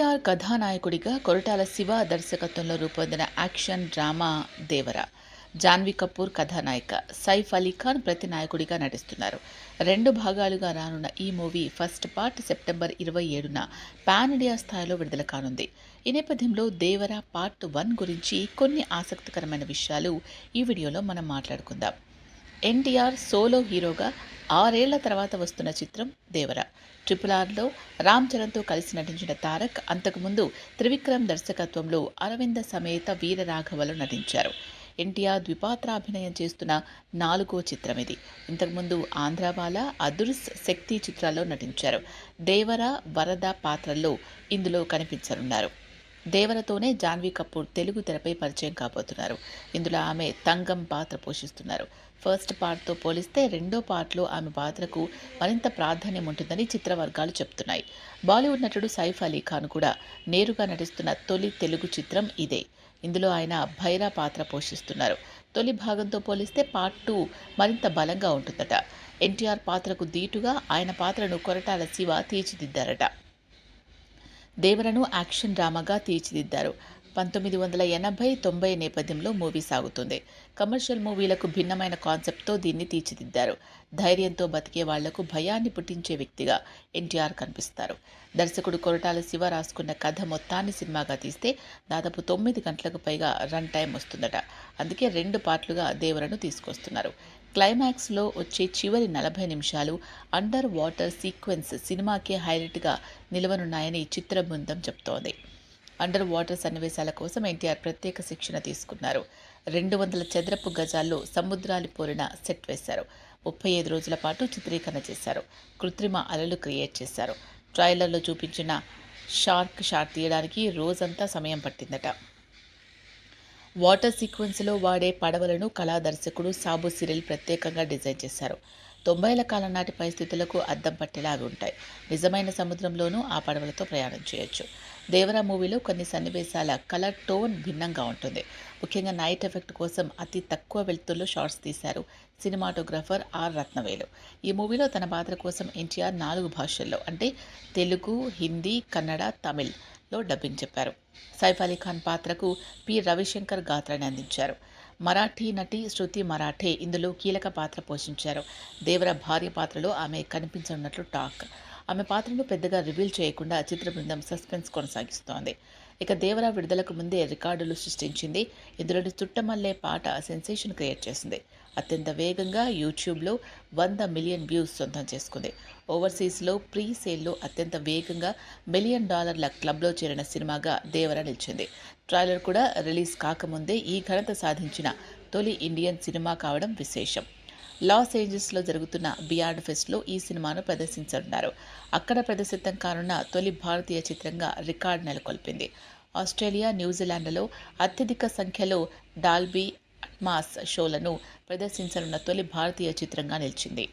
ఎన్టీఆర్ కథానాయకుడిగా కొరటాల శివ దర్శకత్వంలో రూపొందిన యాక్షన్ డ్రామా దేవర. జాన్వీ కపూర్ కథానాయిక. సైఫ్ అలీ ఖాన్ ప్రతి నాయకుడిగా నటిస్తున్నారు. రెండు భాగాలుగా రానున్న ఈ మూవీ ఫస్ట్ పార్ట్ సెప్టెంబర్ ఇరవై ఏడున పాన్ ఇండియా స్థాయిలో విడుదల కానుంది. ఈ నేపథ్యంలో దేవర పార్ట్ వన్ గురించి కొన్ని ఆసక్తికరమైన విషయాలు ఈ వీడియోలో మనం మాట్లాడుకుందాం. ఎన్టీఆర్ సోలో హీరోగా ఆరేళ్ళ తర్వాత వస్తున్న చిత్రం దేవర. ట్రిపుల్ ఆర్లో రామ్ చరణ్తో కలిసి నటించిన తారక్ అంతకుముందు త్రివిక్రమ్ దర్శకత్వంలో అరవింద సమేత వీరరాఘవలో నటించారు. ఎన్టీఆర్ ద్విపాత్రాభినయం చేస్తున్న నాలుగో చిత్రం ఇది ఇంతకుముందు ఆంధ్రావాల అదుర్స్ శక్తి చిత్రాల్లో నటించారు. దేవర వరద పాత్రల్లో ఇందులో కనిపించనున్నారు. దేవరతోనే జాన్వీ కపూర్ తెలుగు తెరపై పరిచయం కాబోతున్నారు. ఇందులో ఆమె తంగం పాత్ర పోషిస్తున్నారు. ఫస్ట్ పార్ట్తో పోలిస్తే రెండో పార్ట్లో ఆమె పాత్రకు మరింత ప్రాధాన్యం ఉంటుందని చిత్రవర్గాలు చెప్తున్నాయి. బాలీవుడ్ నటుడు సైఫ్ అలీ ఖాన్ కూడా నేరుగా నటిస్తున్న తొలి తెలుగు చిత్రం ఇదే. ఇందులో ఆయన భైరా పాత్ర పోషిస్తున్నారు. తొలి భాగంతో పోలిస్తే పార్ట్ టూ మరింత బలంగా ఉంటుందట. ఎన్టీఆర్ పాత్రకు దీటుగా ఆయన పాత్రను కొరటాల శివ తీర్చిదిద్దారట. దేవరను యాక్షన్ డ్రామాగా తీర్చిదిద్దారు పంతొమ్మిది వందల ఎనభై తొంభై నేపథ్యంలో మూవీ సాగుతుంది. కమర్షియల్ మూవీలకు భిన్నమైన కాన్సెప్ట్తో దీన్ని తీర్చిదిద్దారు. ధైర్యంతో బతికే వాళ్ళకు భయాన్ని పుట్టించే వ్యక్తిగా ఎన్టీఆర్ కనిపిస్తారు. దర్శకుడు కొరటాల శివ రాసుకున్న కథ మొత్తాన్ని సినిమాగా తీస్తే దాదాపు తొమ్మిది గంటలకు పైగా రన్ టైం వస్తుందట. అందుకే రెండు పార్ట్లుగా దేవరను తీసుకొస్తున్నారు. క్లైమాక్స్లో వచ్చే చివరి నలభై నిమిషాలు అండర్ వాటర్ సీక్వెన్స్ సినిమాకే హైలైట్గా నిలవనున్నాయని చిత్ర బృందం చెప్తోంది. అండర్ వాటర్ సన్నివేశాల కోసం ఎన్టీఆర్ ప్రత్యేక శిక్షణ తీసుకున్నారు. రెండు వందల చదరపు గజాల్లో సముద్రాలు పోలిన సెట్ వేశారు. ముప్పై ఐదు రోజుల పాటు చిత్రీకరణ చేశారు. కృత్రిమ అలలు క్రియేట్ చేశారు. ట్రైలర్లో చూపించిన షార్క్ షార్ట్ తీయడానికి రోజంతా సమయం పట్టిందట. వాటర్ సీక్వెన్స్లో వాడే పడవలను కళా దర్శకుడు సాబు సిరిల్ ప్రత్యేకంగా డిజైన్ చేశారు. తొంభైల కాలం నాటి పరిస్థితులకు అద్దం పట్టేలాగా ఉంటాయి. నిజమైన సముద్రంలోనూ ఆ పడవలతో ప్రయాణం చేయొచ్చు. దేవరా మూవీలో కొన్ని సన్నివేశాల కలర్ టోన్ భిన్నంగా ఉంటుంది. ముఖ్యంగా నైట్ ఎఫెక్ట్ కోసం అతి తక్కువ వెలుతుల్లో షార్ట్స్ తీశారు సినిమాటోగ్రాఫర్ ఆర్ రత్నవేలు. ఈ మూవీలో తన పాత్ర కోసం ఎన్టీఆర్ నాలుగు భాషల్లో అంటే తెలుగు హిందీ కన్నడ తమిళ్ళో డబ్బింగ్ చెప్పారు. సైఫ్ అలీ ఖాన్ పాత్రకు పి రవిశంకర్ గాత్రాన్ని అందించారు. మరాఠీ నటి శృతి మరాఠే ఇందులో కీలక పాత్ర పోషించారు. దేవర భార్య పాత్రలో ఆమె కనిపించనున్నట్లు టాక్. ఆమె పాత్రను పెద్దగా రివీల్ చేయకుండా చిత్ర బృందం సస్పెన్స్ కొనసాగిస్తోంది. ఇక దేవర విడుదలకు ముందే రికార్డులు సృష్టించింది. ఇందులోని చుట్టమల్లే పాట సెన్సేషన్ క్రియేట్ చేసింది. అత్యంత వేగంగా యూట్యూబ్లో వంద మిలియన్ వ్యూస్ సొంతం చేసుకుంది. ఓవర్సీస్లో ప్రీ సేల్లో అత్యంత వేగంగా మిలియన్ డాలర్ల క్లబ్లో చేరిన సినిమాగా దేవర నిలిచింది. ట్రైలర్ కూడా రిలీజ్ కాకముందే ఈ ఘనత సాధించిన తొలి ఇండియన్ సినిమా కావడం విశేషం. లాస్ ఏంజల్స్లో జరుగుతున్న బియాండ్ ఫెస్ట్లో ఈ సినిమాను ప్రదర్శించనున్నారు. అక్కడ ప్రదర్శితం కానున్న తొలి భారతీయ చిత్రంగా రికార్డ్ నెలకొల్పింది. ఆస్ట్రేలియా న్యూజిలాండ్లో అత్యధిక సంఖ్యలో డాల్బీ మాస్ షోలను ప్రదర్శించనున్న తొలి భారతీయ చిత్రంగా నిలిచింది.